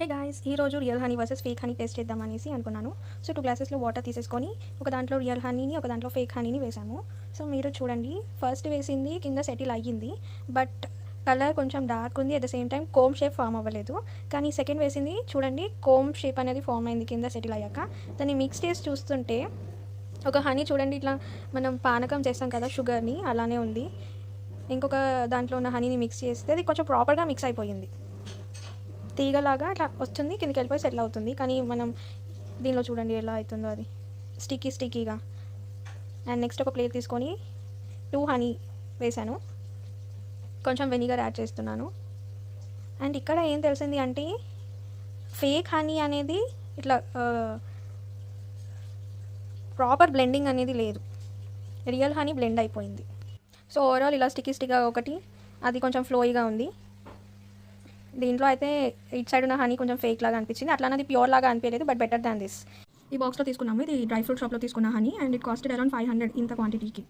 హే guys ఈ రోజు real honey versus fake honey taste చేద్దామనేసి అనుకున్నాను. సో టూ గ్లాసెస్లో వాటర్ తీసేసుకొని ఒక దాంట్లో రియల్ హనీని ఒక దాంట్లో ఫేక్ హనీని వేసాము. సో మీరు చూడండి ఫస్ట్ వేసింది కింద సెటిల్ అయ్యింది. బట్ కలర్ కొంచెం డార్క్ ఉంది at the same time comb shape form అవ్వలేదు. కానీ సెకండ్ వేసింది చూడండి కోమ్ షేప్ అనేది ఫామ్ అయింది కింద సెటిల్ అయ్యాక. దాన్ని మిక్స్ చేసి చూస్తుంటే ఒక హనీ చూడండి ఇట్లా మనం పానకం చేస్తాం కదా షుగర్ని అలానే ఉంది. ఇంకొక దాంట్లో ఉన్న హనీని మిక్స్ చేస్తే అది కొంచెం ప్రాపర్గా మిక్స్ అయిపోయింది. తీగలాగా అట్లా వస్తుంది కిందకి వెళ్ళిపోయి సెటిల్ అవుతుంది. కానీ మనం దీనిలో చూడండి ఎలా అవుతుందో అది. స్టిక్కీ స్టిక్కీగా అండ్ నెక్స్ట్ ఒక ప్లేట్ తీసుకొని టూ హనీ వేసాను కొంచెం వెనిగర్ యాడ్ చేస్తున్నాను. అండ్ ఇక్కడ ఏం తెలిసింది అంటే ఫేక్ హనీ అనేది ఇట్లా ప్రాపర్ బ్లెండింగ్ అనేది లేదు. రియల్ హనీ బ్లెండ్ అయిపోయింది. సో ఓవరాల్ ఇలా స్టిక్కీ స్టిక్గా ఒకటి అది కొంచెం ఫ్లోయిగా ఉంది. దీంట్లో అయితే ఇట్ సైడ్ ఉన్న హనీ కొంచెం ఫేక్ లాగా అనిపించింది. అట్లా అది ప్యూర్ లాగా అనిపించలేదు బట్ బెటర్ దాన్ దిస్ ఈ బాక్స్లో తీసుకున్నాము. ఇది డ్రై ఫ్రూట్ షాప్లో తీసుకున్న honey and it costed around five hundred ఇంత క్వాంటిటీకి